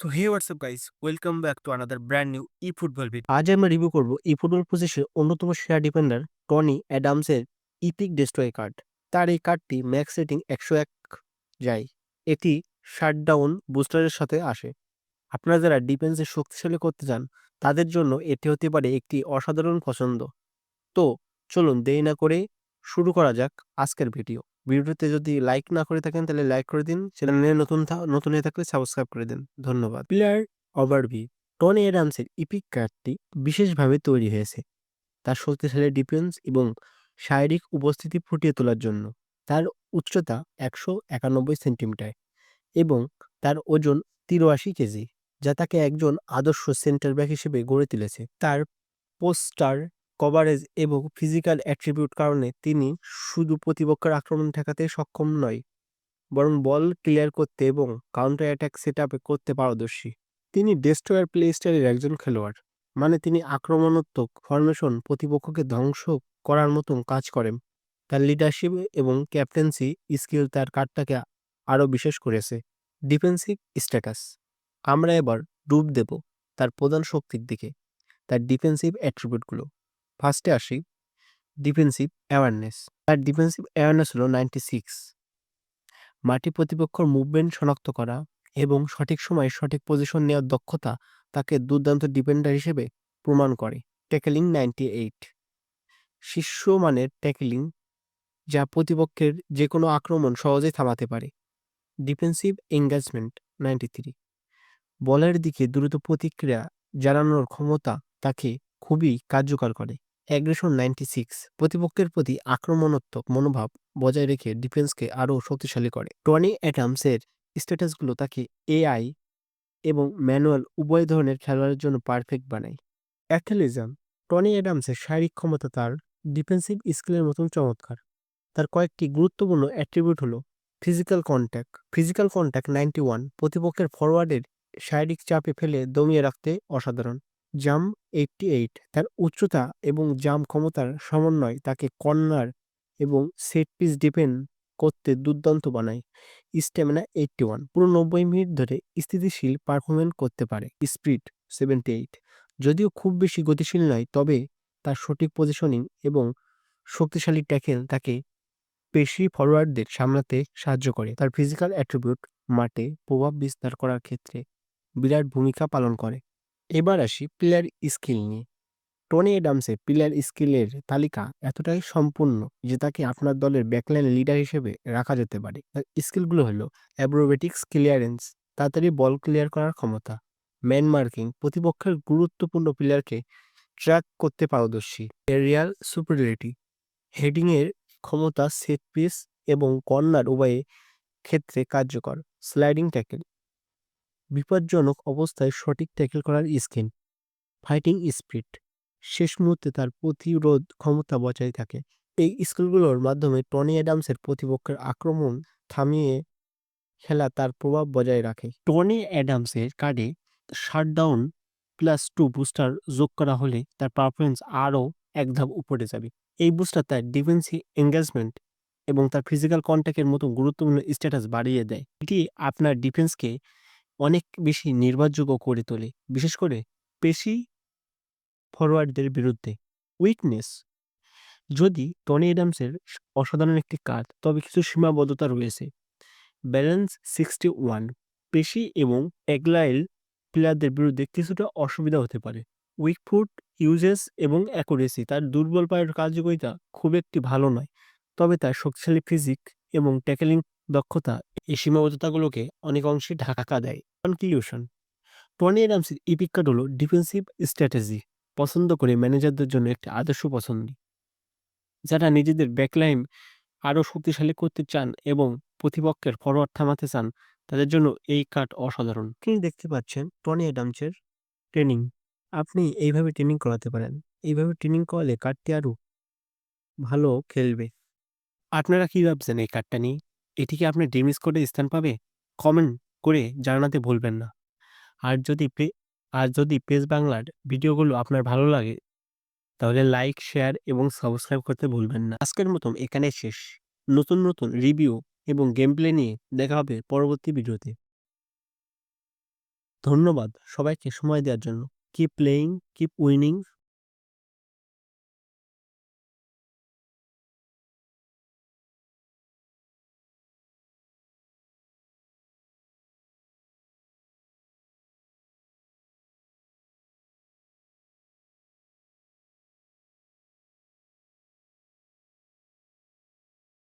তো hey what's up guys, welcome back to another brand new E football video আজ আমরা review করব ই football পজিশনের অন্যতম সেরা ডিফেন্ডার টনি অ্যাডামসের ইপিক ডেস্ট্রয় কার্ড তার এই কার্ডটি ম্যাক্স রেটিং একশো এক যায়। এটি শাটডাউন বুস্টারের সাথে আসে। আপনারা যারা ডিফেন্সে শক্তিশালী করতে চান, তাদের জন্য এটি হতে পারে একটি অসাধারণ পছন্দ। তো চলুন দেরি না করে শুরু করা যাক আজকের ভিডিও ভিডিওতে যদি লাইক না করে থাকেন, তাহলে লাইক করে দিন। চ্যানেলে নতুন নতুন হয়ে থাকলে সাবস্ক্রাইব করে দিন। ধন্যবাদ। প্লেয়ার ওভারভিউ টনি অ্যাডামসের ইপিক কার্ডটি বিশেষভাবে তৈরি হয়েছে। তার শক্তিশালী ডিফেন্স এবং শারীরিক উপস্থিতি ফুটিয়ে তোলার জন্য। তার উচ্চতা একশো একানব্বই সেন্টিমিটার এবং তার ওজন তিরাশি কেজি, যা তাকে একজন আদর্শ সেন্টার ব্যাক হিসেবে গড়ে তুলেছে। তার পোস্টার কভারেজ এবং ফিজিক্যাল অ্যাট্রিবিউট কারণে তিনি শুধু প্রতিপক্ষের আক্রমণ ঠেকাতে সক্ষম নয়, বরং বল ক্লিয়ার করতে এবং কাউন্টার অ্যাটাক সেট করতে পারদর্শী। তিনি ডেস্ট্রয়ার প্লে স্টাইলের একজন খেলোয়াড় মানে তিনি আক্রমণাত্মক ফরমেশন প্রতিপক্ষকে ধ্বংস করার মতন কাজ করেন। তার লিডারশিপ এবং ক্যাপ্টেন্সি স্কিল তার কার্ডটাকে আরও বিশেষ করেছে। ডিফেন্সিভ স্ট্যাটাস আমরা এবার ডুব দেব তার প্রধান শক্তির দিকে, তার ডিফেন্সিভ অ্যাট্রিবিউটগুলো ফার্স্টে আসি ডিফেন্সিভ অ্যাওয়ারনেস তার ডিফেন্সিভ অ্যাওয়ারনেস হলো নাইনটি সিক্স মাটি প্রতিপক্ষর মুভমেন্ট শনাক্ত করা এবং সঠিক সময়ে সঠিক পজিশন নেওয়ার দক্ষতা তাকে দুর্দান্ত ডিফেন্ডার হিসেবে প্রমাণ করে। ট্যাকেলিং নাইনটি এইট শীর্ষ মানের ট্যাকেলিং যা প্রতিপক্ষের যে কোনো আক্রমণ সহজেই থামাতে পারে। ডিফেন্সিভ এঙ্গেজমেন্ট নাইনটি থ্রি বলের দিকে দ্রুত প্রতিক্রিয়া জানানোর ক্ষমতা তাকে খুবই কার্যকর করে। অ্যাগ্রেশন নাইনটি সিক্স প্রতিপক্ষের প্রতি আক্রমণাত্মক মনোভাব বজায় রেখে ডিফেন্সকে আরও শক্তিশালী করে। টনি অ্যাটামসের স্ট্যাটাসগুলো তাকে এআই এবং ম্যানুয়াল উভয় ধরনের খেলোয়াড়ের জন্য পারফেক্ট বানায়। অ্যাথলেজম টনি অ্যাডামসের শারীরিক ক্ষমতা তার ডিফেন্সিভ স্কিলের মতন চমৎকার। তার কয়েকটি গুরুত্বপূর্ণ অ্যাট্রিবিউট হলো physical contact physical contact ninety one প্রতিপক্ষের ফরওয়ার্ডের শারীরিক চাপে ফেলে দমিয়ে রাখতে অসাধারণ। জাম এইটটি এইট তার উচ্চতা এবং জাম ক্ষমতার সমন্বয় তাকে কর্নার এবং সেট পিস ডিপেন্ড করতে দুর্দান্ত বানায়। স্ট্যামিনা এইটটি ওয়ান পুরো নব্বই মিনিট ধরে স্থিতিশীল পারফরমেন্স করতে পারে। স্পিড সেভেন্টি এইট যদিও খুব বেশি গতিশীল নয়, তবে তার সঠিক পজিশনিং এবং শক্তিশালী ট্যাকেল তাকে পেশি ফরওয়ার্ডদের সামলাতে সাহায্য করে। তার ফিজিক্যাল অ্যাট্রিবিউট মাঠে প্রভাব বিস্তার করার ক্ষেত্রে বিরাট ভূমিকা পালন করে। এবার আসি প্লেয়ার স্কিল নিয়ে। টনি অ্যাডামসের প্লেয়ার স্কিলের তালিকা এতটাই সম্পূর্ণ যে তাকে আপনার দলের ব্যাকলাইন লিডার হিসেবে রাখা যেতে পারে। তার স্কিলগুলো হলো অ্যাব্রোবেটিক্স ক্লিয়ারেন্স তাড়াতাড়ি বল ক্লিয়ার করার ক্ষমতা ম্যান মার্কিং প্রতিপক্ষের গুরুত্বপূর্ণ প্লেয়ারকে ট্র্যাক করতে পারদর্শী এরিয়াল সুপারিলিটি হেডিংয়ের ক্ষমতা সেট পিস এবং কর্নার উভয়ে ক্ষেত্রে কার্যকর স্লাইডিং ট্যাকেল বিপজ্জনক অবস্থায় সঠিক ট্যাকেল করার স্কিল ফাইটিং স্পিড শেষ মুহূর্তে তার প্রতিরোধ ক্ষমতা বজায় থাকে। এই স্কিলগুলোর মাধ্যমে টনি অ্যাডামসের প্রতিপক্ষের আক্রমণ থামিয়ে খেলা তার প্রভাব বজায় রাখে। টনি অ্যাডামসের কার্ডে শাটডাউন প্লাস টু বুস্টার যোগ করা হলে তার পারফরমেন্স আরও এক ধাপ উপরে যাবে। এই বুস্টার তার ডিফেন্সি এঙ্গেজমেন্ট এবং তার ফিজিক্যাল কন্ট্যাক্টের মতো গুরুত্বপূর্ণ স্ট্যাটাস বাড়িয়ে দেয়। এটি আপনার ডিফেন্সকে অনেক বেশি নির্ভরযোগ্য করে তোলে। বিশেষ করে পেশি ফরওয়ার্ডদের বিরুদ্ধে। উইকনেস, যদি টনি অ্যাডামসের অসাধারণ একটি কাজ, তবে কিছু সীমাবদ্ধতা রয়েছে। ব্যালেন্স সিক্সটি ওয়ান, পেশি এবং এগলাইল প্লেয়ারদের বিরুদ্ধে কিছুটা অসুবিধা হতে পারে। উইক ফুট, ইউজেস এবং অ্যাকুরেসি, তার দুর্বল পায়ের কার্যকারিতা খুব একটি ভালো নয়, তবে তার শক্তিশালী ফিজিক এবং ট্যাকেলিং দক্ষতা এই সীমাবদ্ধতাগুলোকে অনেক অংশে ঢাকা দেয়। কনক্লিউশন টনি অ্যাডামসের ইপিক হলো ডিফেন্সিভ স্ট্র্যাটেজি পছন্দ করে ম্যানেজারদের জন্য একটি আদর্শ পছন্দ। যারা নিজেদের ব্যাকলাইন আরও শক্তিশালী করতে চান এবং প্রতিপক্ষের ফরওয়ার্ড থামাতে চান তাদের জন্য এই কার্ড অসাধারণ। তিনি দেখতে পাচ্ছেন টনি অ্যাডামসের ট্রেনিং আপনি এইভাবে ট্রেনিং করাতে পারেন। এইভাবে ট্রেনিং করালে কার্ডটি আরও ভালো খেলবে। আপনারা কী ভাবছেন এই কার্ডটা নিয়ে? এটি কি আপনার ড্রিম স্কোরে স্থান পাবে? কমেন্ট করে জানাতে ভুলবেন না। আর যদি আর যদি পেজ বাংলার ভিডিওগুলো আপনার ভালো লাগে, তাহলে লাইক, শেয়ার এবং সাবস্ক্রাইব করতে ভুলবেন না। আজকের মতন এখানে শেষ। নতুন নতুন রিভিউ এবং গেম প্লে নিয়ে দেখা হবে পরবর্তী ভিডিওতে। ধন্যবাদ সবাইকে সময় দেওয়ার জন্য। Keep playing keep winning